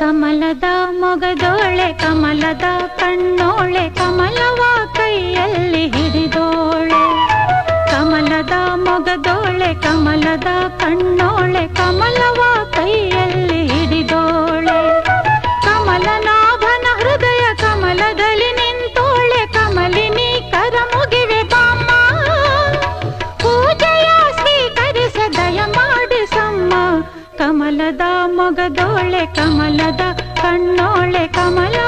ಕಮಲದ ಮೊಗದೋಳೆ, ಕಮಲದ ಕಣ್ಣೋಳೆ, ಕಮಲವ ಕೈಯಲ್ಲಿ ಹಿಡಿದೋಳೆ. ಕಮಲದ ಮೊಗದೋಳೆ, ಕಮಲದ ಕಣ್ಣೋಳೆ, ಕಮಲವ ಕೈಯಲ್ಲಿ ಹಿಡಿದೋಳೆ. ಕಮಲನಾಭನ ಕಮಲದ ಮೊಗದೋಳೆ ಕಮಲದ ಕಣ್ಣೋಳೆ ಕಮಲ